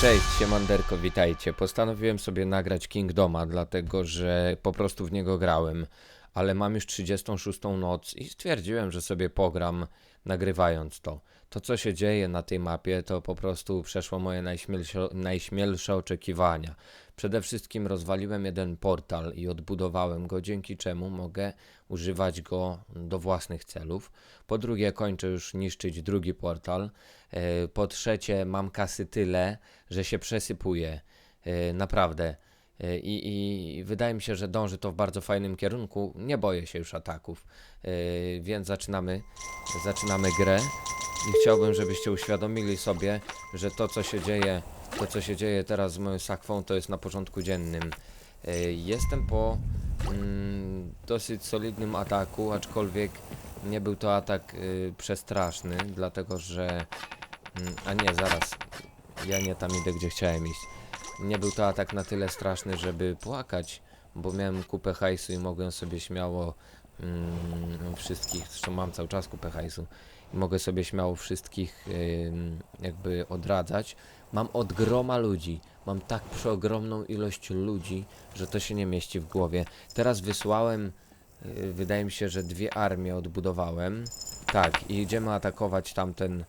Cześć, siemanderko, witajcie. Postanowiłem sobie nagrać Kingdoma, dlatego że po prostu w niego grałem, ale mam już 36 noc i stwierdziłem, że sobie pogram nagrywając to. To, co się dzieje na tej mapie, to po prostu przeszło moje najśmielsze, najśmielsze oczekiwania. Przede wszystkim rozwaliłem jeden portal i odbudowałem go, dzięki czemu mogę używać go do własnych celów. Po drugie, kończę już niszczyć drugi portal. E, Po trzecie, mam kasy tyle, że się przesypuje. E, Naprawdę. E, I, I wydaje mi się, że dąży to w bardzo fajnym kierunku. Nie boję się już ataków. E, Więc zaczynamy, zaczynamy grę. I chciałbym, żebyście uświadomili sobie, że to, co się dzieje, to, co się dzieje teraz z moją sakwą, to jest na porządku dziennym. E, Jestem po mm, dosyć solidnym ataku, aczkolwiek nie był to atak y, przestraszny, dlatego że. Mm, a nie, zaraz. Ja nie tam idę, gdzie chciałem iść. Nie był to atak na tyle straszny, żeby płakać, bo miałem kupę hajsu i mogłem sobie śmiało mm, wszystkich, zresztą mam cały czas kupę hajsu, i mogę sobie śmiało wszystkich ym, jakby odradzać. Mam od groma ludzi, mam tak przeogromną ilość ludzi, że to się nie mieści w głowie. Teraz wysłałem, y, wydaje mi się, że dwie armie odbudowałem. Tak, i idziemy atakować tamten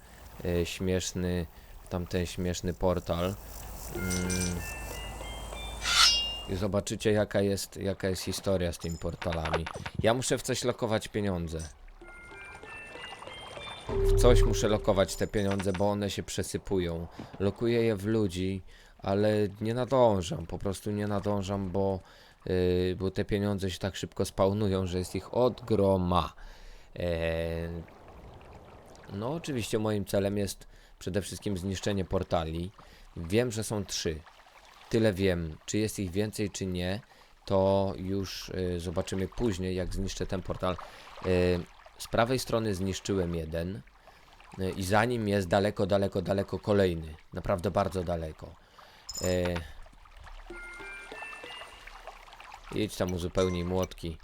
y, śmieszny, tamten śmieszny portal. Mm. I zobaczycie jaka jest, jaka jest historia z tymi portalami. Ja muszę w coś lokować pieniądze. Coś muszę lokować te pieniądze, bo one się przesypują. Lokuję je w ludzi, ale nie nadążam. Po prostu nie nadążam, bo, yy, bo te pieniądze się tak szybko spawnują, że jest ich od groma. Eee, no, oczywiście moim celem jest przede wszystkim zniszczenie portali. Wiem, że są trzy. Tyle wiem. Czy jest ich więcej, czy nie, to już y, zobaczymy później, jak zniszczę ten portal. Y, z prawej strony zniszczyłem jeden. Y, I za nim jest daleko, daleko, daleko kolejny. Naprawdę bardzo daleko. Y, idź tam uzupełnij młotki.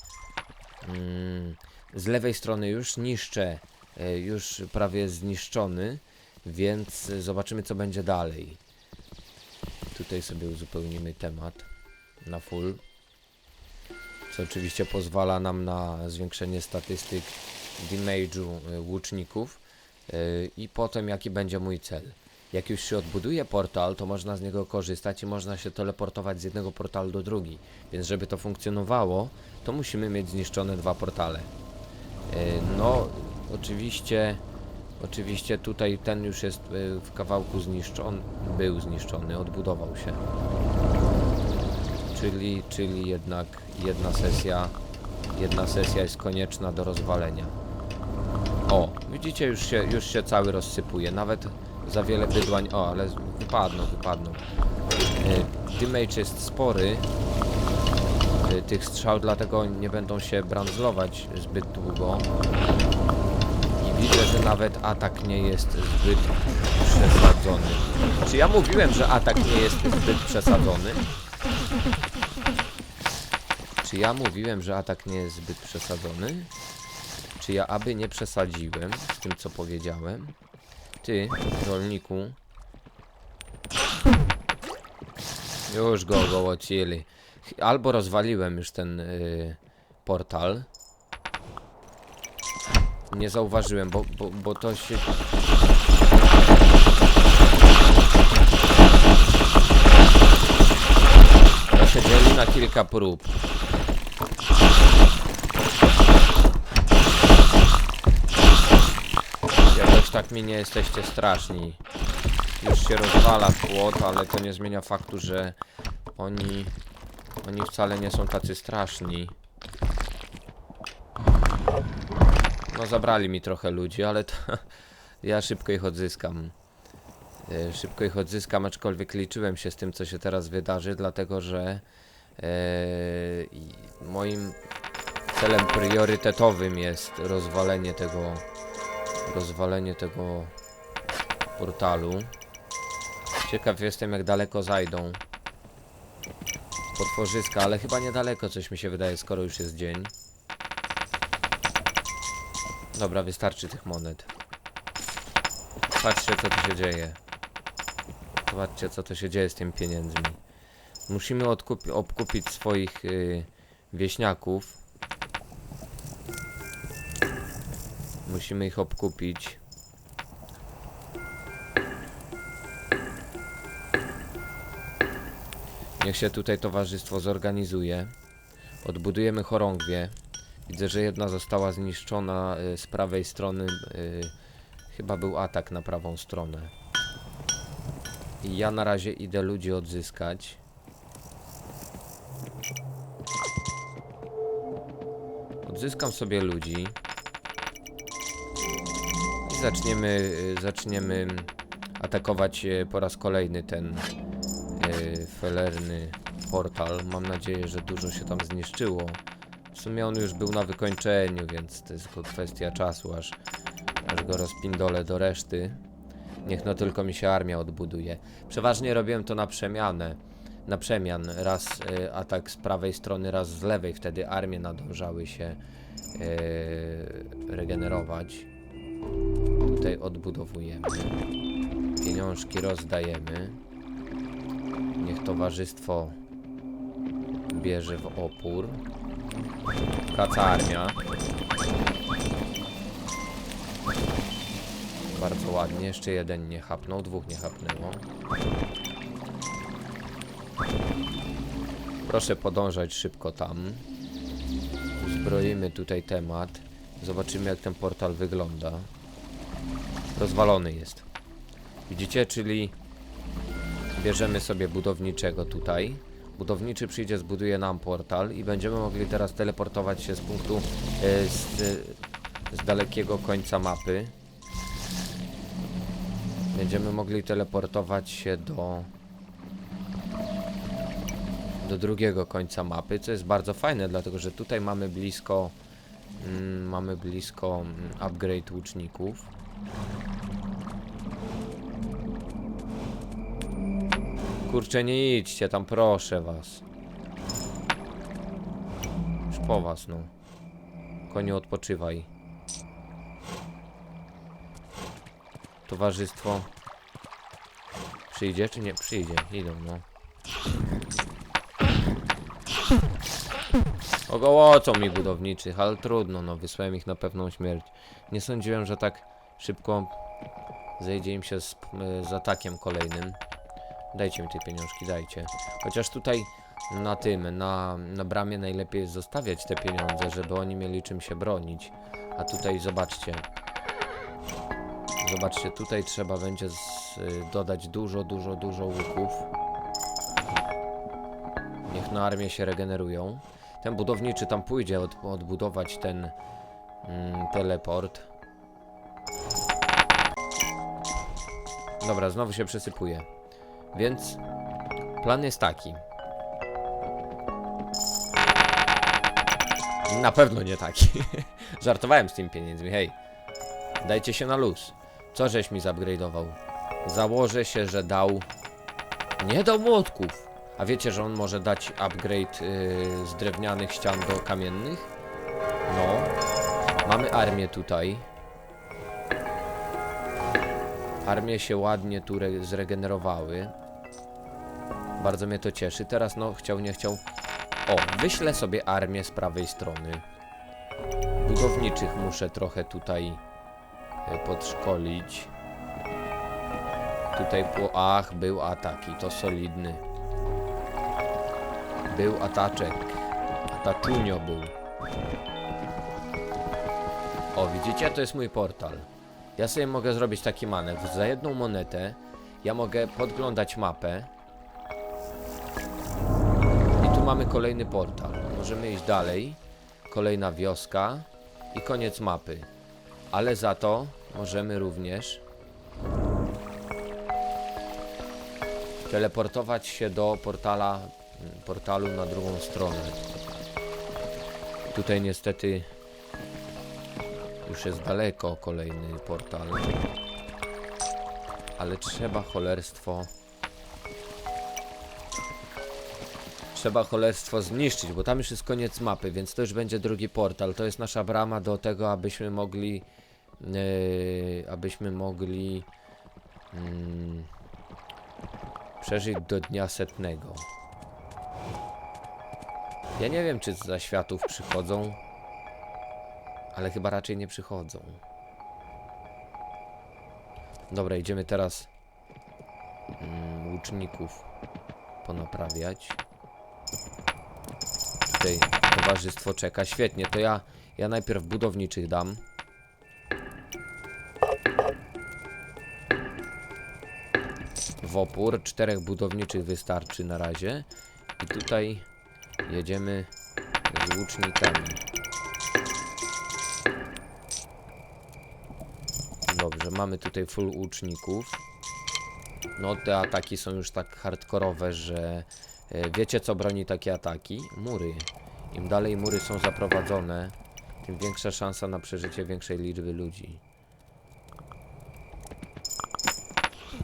Mm, z lewej strony już niszczę. y, Już prawie zniszczony. Więc zobaczymy, co będzie dalej. Tutaj sobie uzupełnimy temat na full. Co oczywiście pozwala nam na zwiększenie statystyk damage'u y, łuczników. Y, I potem jaki będzie mój cel. Jak już się odbuduje portal, to można z niego korzystać i można się teleportować z jednego portalu do drugi. Więc żeby to funkcjonowało, to musimy mieć zniszczone dwa portale. Y, No, oczywiście, oczywiście tutaj ten już jest y, w kawałku zniszczony, był zniszczony, odbudował się. Czyli, czyli jednak jedna sesja, jedna sesja jest konieczna do rozwalenia. O, widzicie, już się, już się cały rozsypuje, nawet za wiele bydłań, o, ale wypadną, wypadną. Y, Damage jest spory, y, tych strzał, dlatego nie będą się brandzlować zbyt długo. I widzę, że nawet atak nie jest zbyt przesadzony. Czy ja mówiłem, że atak nie jest zbyt przesadzony? Czy ja mówiłem, że atak nie jest zbyt przesadzony? Czy ja aby nie przesadziłem z tym, co powiedziałem? Ty, rolniku. Już go gołocili. Albo rozwaliłem już ten y, portal. Nie zauważyłem, bo, bo, bo to się... To się dzieli na kilka prób. Tak mi nie jesteście straszni. Już się rozwala płot, ale to nie zmienia faktu, że oni... Oni wcale nie są tacy straszni. No zabrali mi trochę ludzi, ale to... Ja szybko ich odzyskam. E, Szybko ich odzyskam, aczkolwiek liczyłem się z tym, co się teraz wydarzy, dlatego że e, moim celem priorytetowym jest rozwalenie tego rozwalenie tego portalu. Ciekaw jestem, jak daleko zajdą potworzyska, ale chyba niedaleko, coś mi się wydaje, skoro już jest dzień. Dobra, wystarczy tych monet. Patrzcie co tu się dzieje. Zobaczcie co tu się dzieje z tymi pieniędzmi. Musimy odkupi- obkupić swoich y, wieśniaków. Musimy ich obkupić. Niech się tutaj towarzystwo zorganizuje. Odbudujemy chorągwie. Widzę, że jedna została zniszczona y, z prawej strony. Y, chyba był atak na prawą stronę. I ja na razie idę ludzi odzyskać. Odzyskam sobie ludzi. Zaczniemy, y, zaczniemy atakować y, po raz kolejny ten y, felerny portal. Mam nadzieję, że dużo się tam zniszczyło. W sumie on już był na wykończeniu, więc to jest tylko kwestia czasu, aż, aż go rozpindolę do reszty. Niech no tylko mi się armia odbuduje. Przeważnie robiłem to na przemianę. Na przemian. Raz y, atak z prawej strony, raz z lewej. Wtedy armie nadążały się y, regenerować. Tutaj odbudowujemy. Pieniążki rozdajemy. Niech towarzystwo bierze w opór. Praca armia. Bardzo ładnie. Jeszcze jeden nie chapnął, dwóch nie chapnęło. Proszę podążać szybko tam. Uzbroimy tutaj temat. Zobaczymy jak ten portal wygląda. Rozwalony jest. Widzicie, czyli bierzemy sobie budowniczego tutaj. Budowniczy przyjdzie, zbuduje nam portal i będziemy mogli teraz teleportować się z punktu e, z, z dalekiego końca mapy. Będziemy mogli teleportować się do do drugiego końca mapy, co jest bardzo fajne, dlatego że tutaj mamy blisko mm, mamy blisko mm, upgrade łuczników. Kurczę, nie idźcie tam, proszę was. Już po was, no. Koniu, odpoczywaj. Towarzystwo. Przyjdzie czy nie? Przyjdzie, idą, no. Ogołocą mi budowniczych, ale trudno, no, wysłałem ich na pewną śmierć. Nie sądziłem, że tak szybko zejdzie im się z, z atakiem kolejnym. Dajcie mi te pieniążki, dajcie. Chociaż tutaj na tym, na, na bramie najlepiej jest zostawiać te pieniądze, żeby oni mieli czym się bronić. A tutaj zobaczcie. Zobaczcie, tutaj trzeba będzie z, y, dodać dużo, dużo, dużo łuków. Niech na armię się regenerują. Ten budowniczy tam pójdzie od, odbudować ten mm, teleport. Dobra, znowu się przesypuje. Więc plan jest taki. Na pewno nie taki. Żartowałem z tymi pieniędzmi, hej. Dajcie się na luz. Co żeś mi zupgrade'ował? Założę się, że dał... Nie dał młotków. A wiecie, że on może dać upgrade yy, z drewnianych ścian do kamiennych? No. Mamy armię tutaj. Armie się ładnie tu re- zregenerowały. Bardzo mnie to cieszy. Teraz no, chciał, nie chciał. O, wyślę sobie armię z prawej strony. Budowniczych muszę trochę tutaj e, podszkolić. Tutaj po... Ach, był atak i to solidny. Był ataczek. Ataczunio był. O, widzicie? To jest mój portal. Ja sobie mogę zrobić taki manewr. Za jedną monetę ja mogę podglądać mapę. I tu mamy kolejny portal. Możemy iść dalej. Kolejna wioska. I koniec mapy. Ale za to możemy również teleportować się do portala, portalu na drugą stronę. Tutaj niestety już jest daleko kolejny portal. Ale trzeba cholerstwo. Trzeba cholerstwo zniszczyć, bo tam już jest koniec mapy, więc to już będzie drugi portal. To jest nasza brama do tego, abyśmy mogli. Yy, abyśmy mogli Mm, przeżyć do dnia setnego. Ja nie wiem, czy za światów przychodzą, ale chyba raczej nie przychodzą. Dobra, idziemy teraz mm, łuczników ponaprawiać. Tutaj towarzystwo czeka. Świetnie, to ja, ja najpierw budowniczych dam. W opór. Czterech budowniczych wystarczy na razie. I tutaj jedziemy z łucznikami. Dobrze, mamy tutaj full łuczników. No te ataki są już tak hardkorowe, że e, wiecie co broni takie ataki? Mury. Im dalej mury są zaprowadzone, tym większa szansa na przeżycie większej liczby ludzi.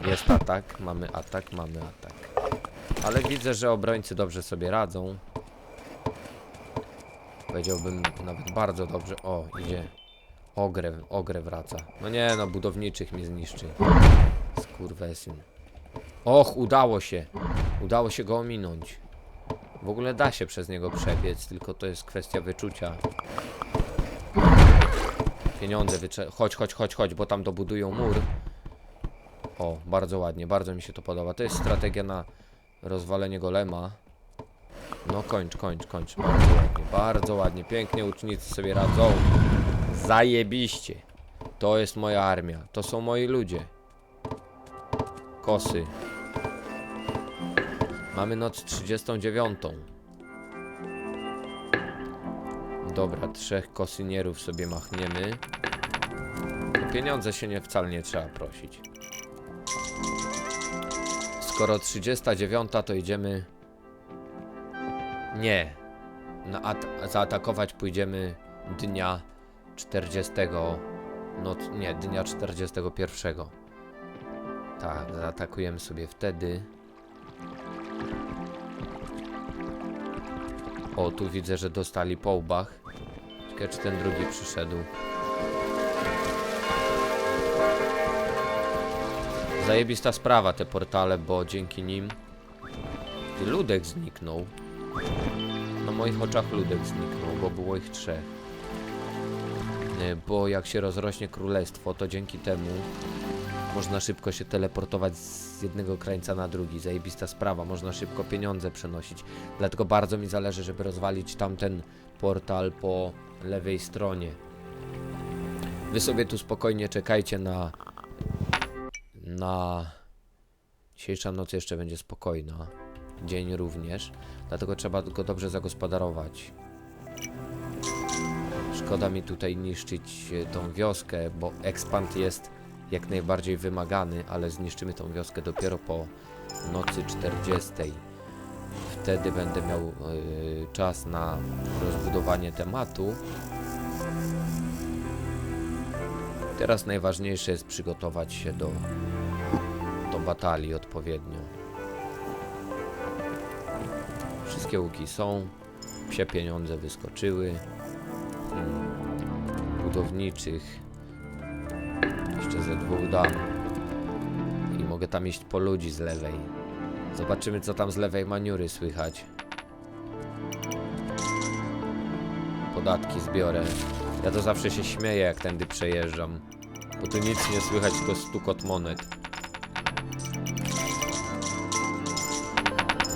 Jest atak, mamy atak, mamy atak. Ale widzę, że obrońcy dobrze sobie radzą. Powiedziałbym nawet bardzo dobrze. O, idzie. Ogre, ogre wraca. No nie no, budowniczych mi zniszczy. Skurwesyn. Och, udało się. Udało się go ominąć. W ogóle da się przez niego przebiec, tylko to jest kwestia wyczucia. Pieniądze wycze... Chodź, chodź, chodź, chodź, bo tam dobudują mur. O, bardzo ładnie, bardzo mi się to podoba. To jest strategia na rozwalenie golema. No kończ, kończ, kończ. Bardzo ładnie, bardzo ładnie. Pięknie ucznicy sobie radzą. Zajebiście. To jest moja armia. To są moi ludzie. Kosy. Mamy noc 39. Dobra, trzech kosynierów sobie machniemy. O pieniądze się nie wcale nie trzeba prosić. Skoro 39, to idziemy. Nie. Na at zaatakować pójdziemy dnia 40. No nie, dnia 41. Tak, zaatakujemy sobie wtedy. O, tu widzę, że dostali po łbach. Czy ten drugi przyszedł. Zajebista sprawa te portale, bo dzięki nim Ludek zniknął. Na moich oczach Ludek zniknął, bo było ich trzech. E, Bo jak się rozrośnie królestwo, to dzięki temu można szybko się teleportować z jednego krańca na drugi. Zajebista sprawa, można szybko pieniądze przenosić. Dlatego bardzo mi zależy, żeby rozwalić tamten portal po lewej stronie. Wy sobie tu spokojnie czekajcie na. na. Dzisiejsza noc jeszcze będzie spokojna. Dzień również. Dlatego trzeba go dobrze zagospodarować. Szkoda mi tutaj niszczyć e, tą wioskę, bo ekspand jest jak najbardziej wymagany, ale zniszczymy tą wioskę dopiero po nocy 40. Wtedy będę miał e, czas na rozbudowanie tematu. Teraz najważniejsze jest przygotować się do, do batalii odpowiednio. Wszystkie łuki są, psie pieniądze wyskoczyły. Hmm. Budowniczych jeszcze ze dwóch dam. I mogę tam iść po ludzi z lewej. Zobaczymy, co tam z lewej maniury słychać. Podatki zbiorę. Ja to zawsze się śmieję, jak tędy przejeżdżam. Bo tu nic nie słychać, tylko stukot monet.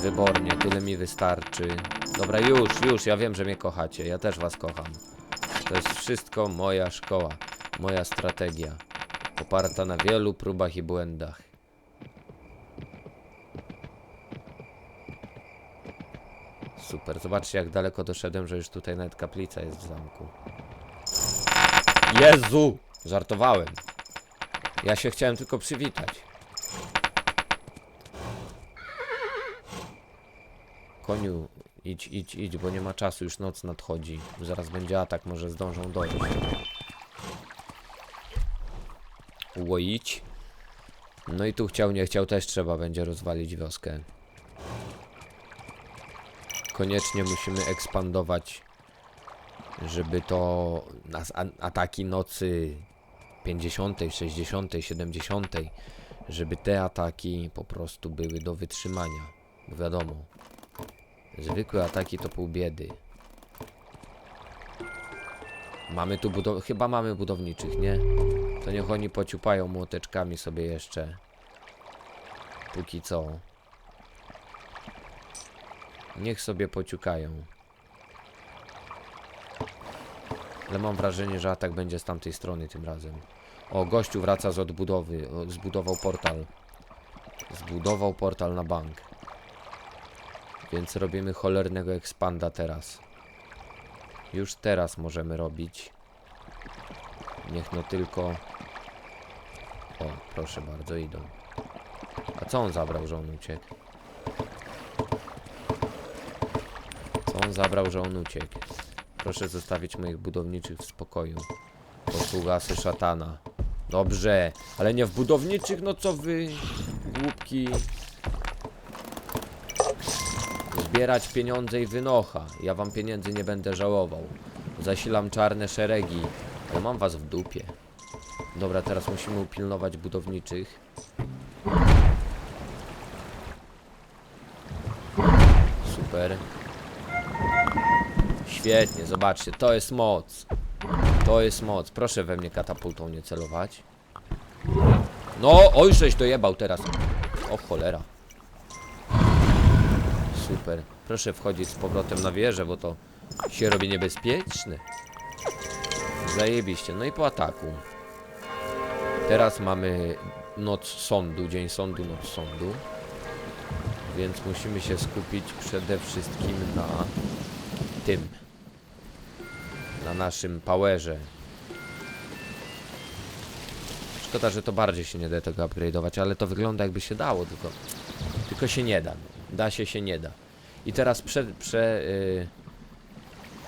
Wybornie, tyle mi wystarczy. Dobra, już, już, ja wiem, że mnie kochacie. Ja też was kocham. To jest wszystko moja szkoła, moja strategia. Oparta na wielu próbach i błędach. Super, zobaczcie jak daleko doszedłem, że już tutaj nawet kaplica jest w zamku. Jezu! Żartowałem. Ja się chciałem tylko przywitać. Koniu, idź, idź, idź, bo nie ma czasu, już noc nadchodzi. Zaraz będzie atak, może zdążą dojść. Łoić. No i tu chciał, nie chciał, też trzeba będzie rozwalić wioskę. Koniecznie musimy ekspandować, żeby to nas ataki nocy 50, 60, 70 żeby te ataki po prostu były do wytrzymania. Bo wiadomo, zwykłe ataki to pół biedy. Mamy tu budow... Chyba mamy budowniczych, nie? To niech oni pociupają młoteczkami sobie jeszcze. Póki co. Niech sobie pociukają. Ale mam wrażenie, że atak będzie z tamtej strony tym razem. O, gościu wraca z odbudowy. O, zbudował portal. Zbudował portal na bank. Więc robimy cholernego expanda teraz. Już teraz możemy robić. Niech no tylko... O, proszę bardzo, idą. A co on zabrał, że on uciekł? Co on zabrał, że on uciekł? Proszę zostawić moich budowniczych w spokoju. Posługasy szatana. Dobrze, ale nie w budowniczych, no co wy, głupki. Zbierać pieniądze i wynocha. Ja wam pieniędzy nie będę żałował. Zasilam czarne szeregi, ale mam was w dupie. Dobra, teraz musimy upilnować budowniczych. Super. Świetnie, zobaczcie, to jest moc. To jest moc. Proszę we mnie katapultą nie celować. No, oj, żeś dojebał teraz. O cholera. Super. Proszę wchodzić z powrotem na wieżę, bo to się robi niebezpieczne. Zajebiście. No i po ataku. Teraz mamy noc sądu, dzień sądu, noc sądu. Więc musimy się skupić przede wszystkim na tym. Na naszym powerze. Szkoda, że to bardziej się nie da tego upgrade'ować, ale to wygląda jakby się dało, tylko, tylko się nie da. Da się, się nie da. I teraz prze, prze, y,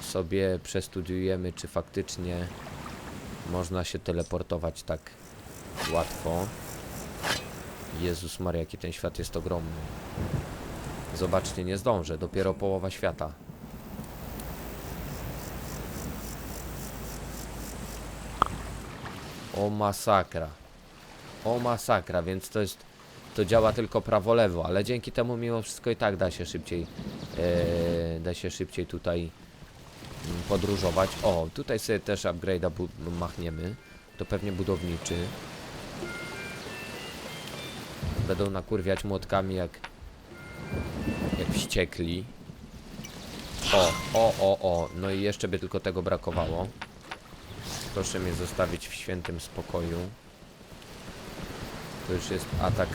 sobie przestudiujemy, czy faktycznie można się teleportować tak łatwo. Jezus Maria, jaki ten świat jest ogromny. Zobaczcie, nie zdążę, dopiero połowa świata. O masakra. O masakra, więc to jest. To działa tylko prawo-lewo, ale dzięki temu mimo wszystko i tak da się szybciej. E, da się szybciej tutaj mm, podróżować. O, tutaj sobie też upgrade'a machniemy. To pewnie budowniczy. Będą nakurwiać młotkami jak. jak wściekli. O, o, o, o. No i jeszcze by tylko tego brakowało. Proszę mnie zostawić w świętym spokoju. To już jest atak.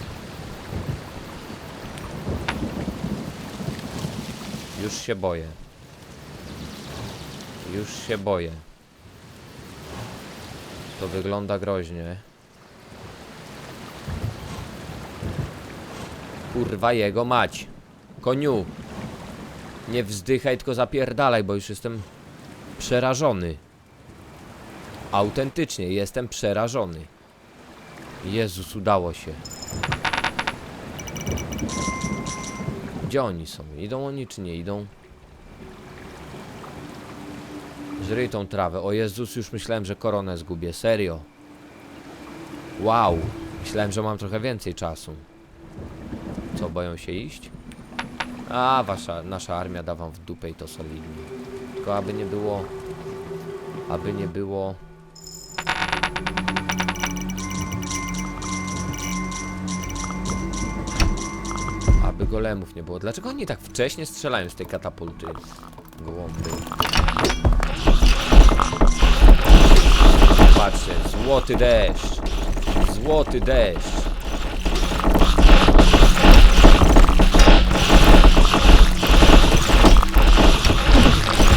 Już się boję. Już się boję. To wygląda groźnie. Kurwa jego mać. Koniu. Nie wzdychaj, tylko zapierdalaj, bo już jestem przerażony. Autentycznie jestem przerażony. Jezus, udało się. Gdzie oni są? Idą oni czy nie idą? Żryj tą trawę. O Jezus, już myślałem, że koronę zgubię. Serio. Wow. Myślałem, że mam trochę więcej czasu. Co, boją się iść? A, wasza, nasza armia da wam w dupę i to solidnie. Tylko aby nie było... Aby nie było... Aby golemów nie było. Dlaczego oni tak wcześnie strzelają z tej katapulty? Gołąby. Patrzcie, złoty deszcz. Złoty deszcz.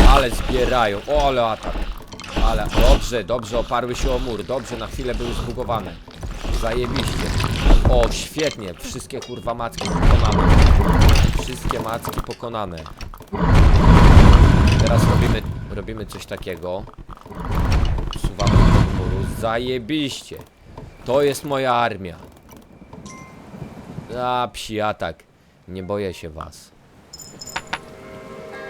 Ale zbierają. O, ale atak. Ale dobrze, dobrze oparły się o mur. Dobrze, na chwilę były zbugowane. Zajebiście. O, świetnie. Wszystkie kurwa macki pokonane. Wszystkie macki pokonane. Teraz robimy, robimy coś takiego. Suwamy do muru. Zajebiście. To jest moja armia. A, psi atak. Nie boję się was.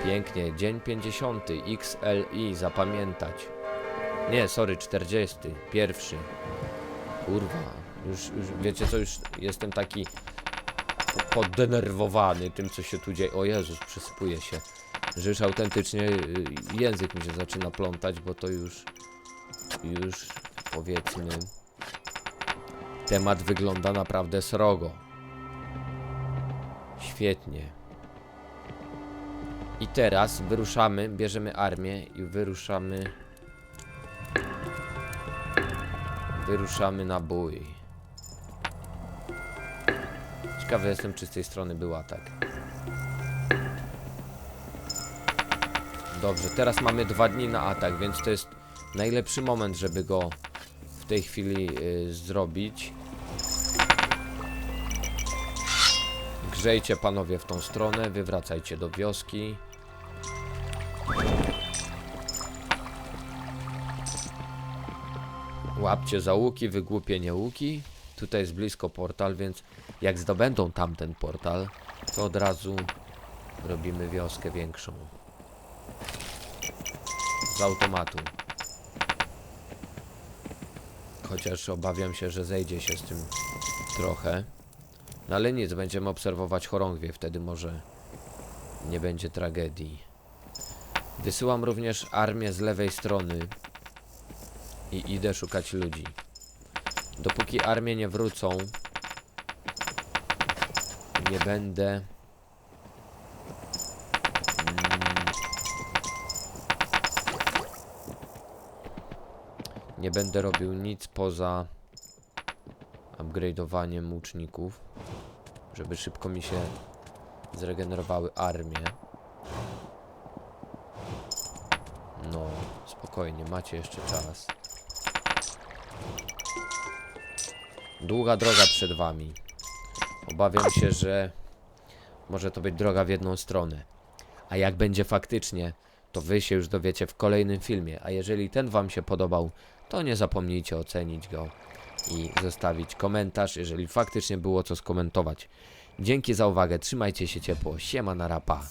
Pięknie. Dzień 50. XLI. Zapamiętać. Nie, sorry, 40. Pierwszy. Kurwa. Już, już wiecie co, już jestem taki poddenerwowany tym, co się tu dzieje. O Jezus, przysypuje się. Że już autentycznie y, język mi się zaczyna plątać, bo to już, już powiedzmy, temat wygląda naprawdę srogo. Świetnie. I teraz wyruszamy, bierzemy armię i wyruszamy. Wyruszamy na bój. Ciekawy jestem, czy z tej strony był atak. Dobrze, teraz mamy dwa dni na atak, więc to jest najlepszy moment, żeby go w tej chwili y, zrobić. Grzejcie panowie w tą stronę, wywracajcie do wioski. Łapcie za łuki, wygłupienie łuki. Tutaj jest blisko portal, więc jak zdobędą tamten portal, to od razu robimy wioskę większą. Z automatu. Chociaż obawiam się, że zejdzie się z tym trochę. No ale nic, będziemy obserwować chorągwie, wtedy może nie będzie tragedii. Wysyłam również armię z lewej strony i idę szukać ludzi. Dopóki armie nie wrócą, nie będę. Mm, Nie będę robił nic poza upgrade'owaniem łuczników, żeby szybko mi się zregenerowały armie. No, spokojnie, macie jeszcze czas. Długa droga przed wami. Obawiam się, że może to być droga w jedną stronę. A jak będzie faktycznie, to wy się już dowiecie w kolejnym filmie. A jeżeli ten wam się podobał, to nie zapomnijcie ocenić go i zostawić komentarz, jeżeli faktycznie było co skomentować. Dzięki za uwagę, trzymajcie się ciepło, siema na rapa.